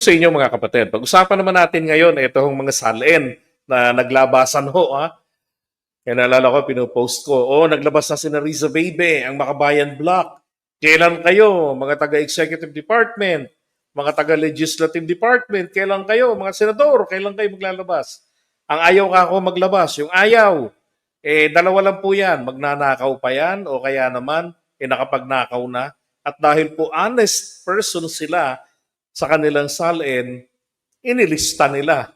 sa inyo mga kapatid. Pag-usapan naman natin ngayon itong mga salin na naglabasan ho. Ha? Kaya naalala ko, pinupost ko, oh, naglabas na si Riza Baby, ang Makabayan Block. Kailan kayo, mga taga-executive department, mga taga-legislative department, kailan kayo, mga senador, kailan kayo maglalabas? Ang ayaw ka ako maglabas, yung ayaw, eh, dalawa lang po yan, magnanakaw pa yan, o kaya naman, eh, nakapagnakaw na. At dahil po honest person sila, sa kanilang salin, inilista nila.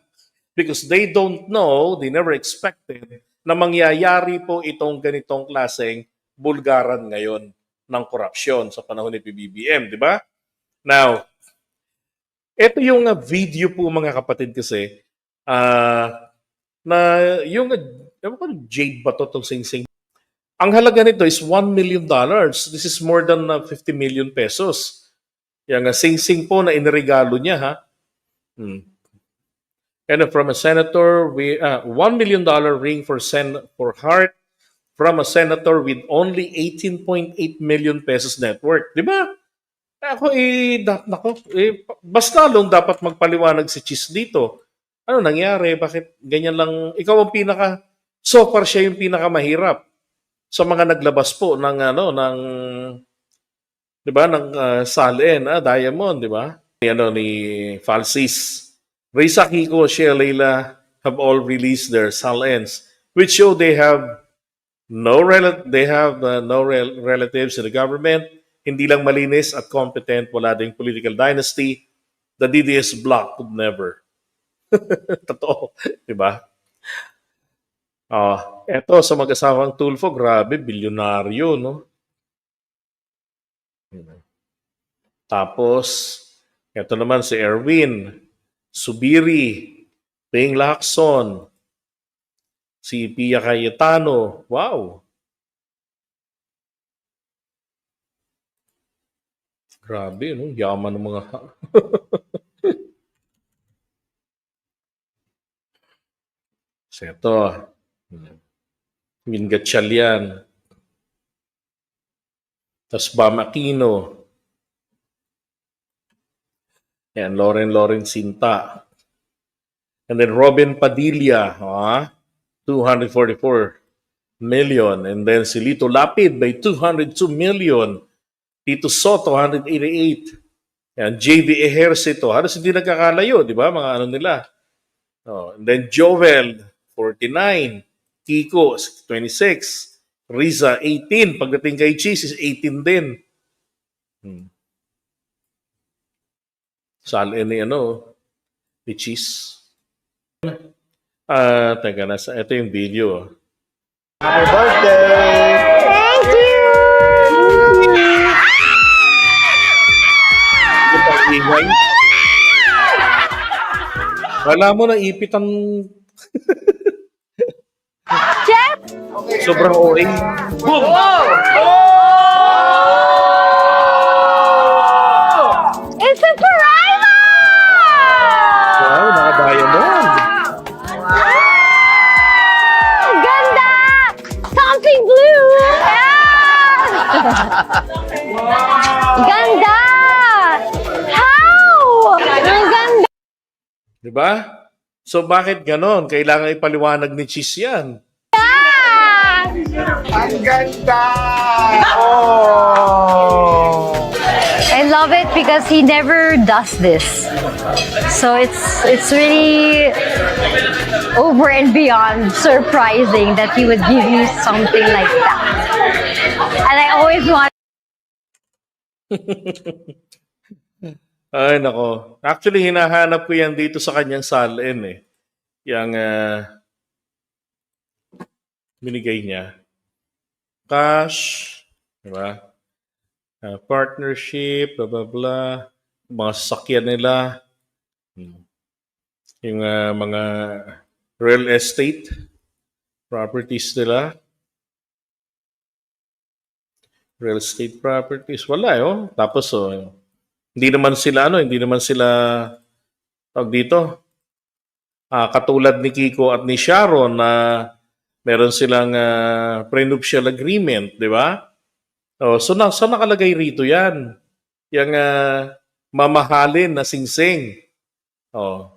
Because they don't know, they never expected na mangyayari po itong ganitong klaseng bulgaran ngayon ng korupsyon sa panahon ni PBBM, di ba? Now, ito yung uh, video po mga kapatid kasi ah, na yung uh, ko, Jade ba to itong sing-sing? Ang halaga nito is 1 million dollars. This is more than uh, 50 million pesos. Yung uh, sing-sing po na iniregalo niya ha. Hmm. And from a senator, we uh, one million dollar ring for sen for heart from a senator with only 18.8 million pesos net worth. Di ba? Ako eh, da, nako, eh, basta long dapat magpaliwanag si Chis dito. Ano nangyari? Bakit ganyan lang? Ikaw ang pinaka, so far siya yung pinakamahirap sa mga naglabas po ng ano, ng 'di ba ng uh, Salin, ah, Diamond, 'di ba? Ni ano ni Falsis. Risa Kiko, Shea Leila have all released their Salins which show they have no rel- they have uh, no rel- relatives in the government, hindi lang malinis at competent, wala ding political dynasty. The DDS block could never. Totoo, 'di ba? Ah, eto sa mag-asawang Tulfo, grabe, bilyonaryo, no? Tapos, ito naman si Erwin, Subiri, Ping Lacson, si Pia Cayetano. Wow! Grabe, no? Yaman ng mga... Seto. Min Gatchalian. Tapos Bam Aquino. Yan, Lauren Lauren Sinta. And then Robin Padilla, ah, 244 million. And then si Lito Lapid by 202 million. Tito Soto, 188. Yan, JV Ejercito. Halos hindi nagkakalayo, di ba? Mga ano nila. Oh, and then Jovel, 49. Kiko, 26. Riza, 18. Pagdating kay Cheese, is 18 din. Hmm. Sal ni ano, ni Cheese. Ah, teka, nasa, ito yung video. Happy birthday! Thank you! Ingay. Wala mo na ipit ang Jeff! sobrang OA. Boom! It's Di ba? So bakit ganon? Kailangan ipaliwanag ni Cheese yan. Ang ganda! Oh! I love it because he never does this. So it's it's really over and beyond surprising that he would give me something like that. And I always want Ay, nako. Actually, hinahanap ko yan dito sa kanyang salin eh. Yang ah, binigay niya. Cash, di ba? Ah, partnership, blah, blah, blah. Mga sasakyan nila. Hmm. Yung ah, mga real estate properties nila. Real estate properties. Wala, oh. Tapos, oh, hindi naman sila ano, hindi naman sila tawag dito. Ah, katulad ni Kiko at ni Sharon na meron silang ah, prenuptial agreement, di ba? Oh, so na, so nakalagay rito 'yan. Yung ah, mamahalin na singsing. Oh.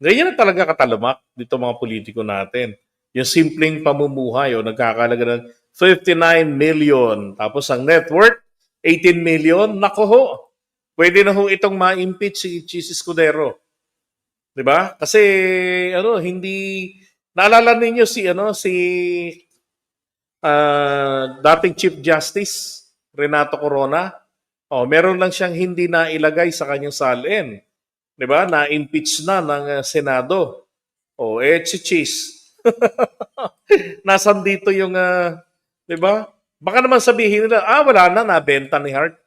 Ganyan na talaga katalamak dito mga politiko natin. Yung simpleng pamumuhay o nagkakalaga ng 59 million. Tapos ang net worth, 18 million. Nako ho. Pwede na ho itong ma-impeach si Chis Escudero. 'Di ba? Kasi ano, hindi naalala ninyo si ano si ah, dating Chief Justice Renato Corona. Oh, meron lang siyang hindi na ilagay sa kanyang salin. 'Di ba? Na-impeach na ng ah, Senado. Oh, eh si Chis. Nasaan dito yung ah, 'di ba? Baka naman sabihin nila, ah wala na nabenta ni Hart.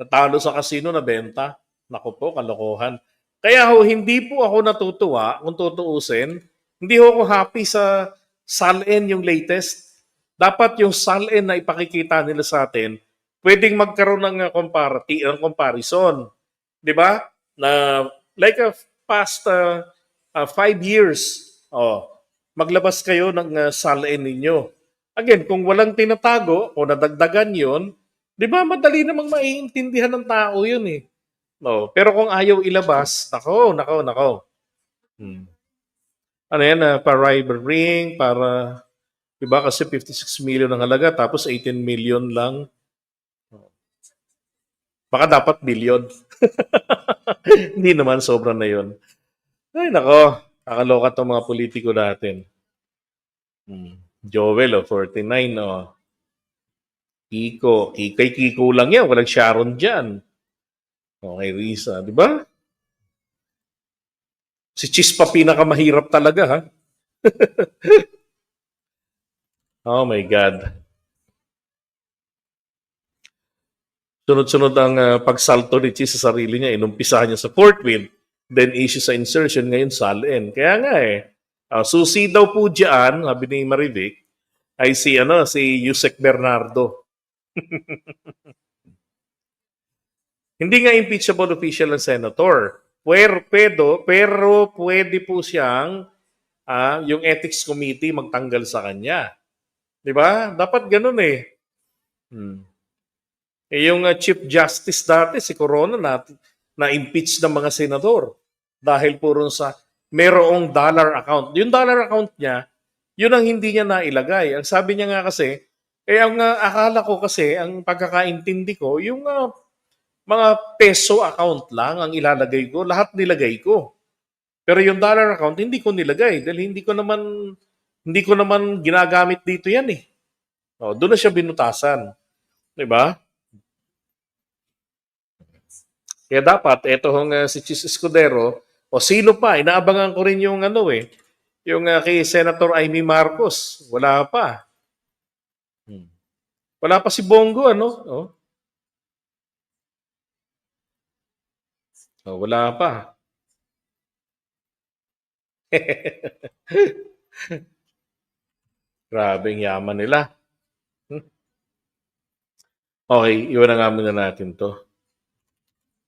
Natalo sa casino na benta. Naku po, kalokohan. Kaya ho, hindi po ako natutuwa kung tutuusin. Hindi ho ako happy sa SALN yung latest. Dapat yung SALN na ipakikita nila sa atin, pwedeng magkaroon ng uh, comparati, ng comparison. Di ba? Na like a past uh, uh, five years, oh, maglabas kayo ng uh, SALN ninyo. Again, kung walang tinatago o nadagdagan yon, di ba madali namang maiintindihan ng tao yun eh. No, pero kung ayaw ilabas, nako, nako, nako. Hmm. Ano yan, uh, para ring, para, di ba kasi 56 million ang halaga, tapos 18 million lang. Baka dapat billion. Hindi naman, sobra na yun. Ay, nako, kakaloka tong mga politiko natin. Hmm. Joel, oh, 49, oh. Kiko, Ki- kay Kiko lang yan, walang Sharon dyan. Okay, Risa, di ba? Si Chis pa pinakamahirap talaga, ha? oh my God. Sunod-sunod ang ah, pagsalto ni Chis sa sarili niya. Inumpisahan niya sa fourth win, then issue sa insertion, ngayon salin. Kaya nga eh. Ah, susi daw po dyan, sabi ni Marivic, ay si, ano, si Yusek Bernardo. Hindi nga impeachable official ng senator. Pero, pero, pero pwede po siyang ah, yung ethics committee magtanggal sa kanya. 'Di ba? Dapat ganun eh. Hmm. Eh yung ah, Chief Justice dati si Corona na na-impeach ng mga senador dahil puro sa merong dollar account. Yung dollar account niya, yun ang hindi niya nailagay. Ang sabi niya nga kasi, eh ang ah, akala ko kasi, ang pagkakaintindi ko, yung ah, mga peso account lang ang ilalagay ko, lahat nilagay ko. Pero yung dollar account hindi ko nilagay dahil hindi ko naman hindi ko naman ginagamit dito 'yan eh. Oh, doon na siya binutasan. 'Di ba? Kaya dapat eto hong uh, si Chis Escudero o sino pa, inaabangan ko rin yung ano eh, yung uh, kay Senator Amy Marcos, wala pa. Wala pa si Bongo ano? Oh. Oh, wala pa. Grabe ang yaman nila. Hmm. Okay, iwan na nga muna natin to.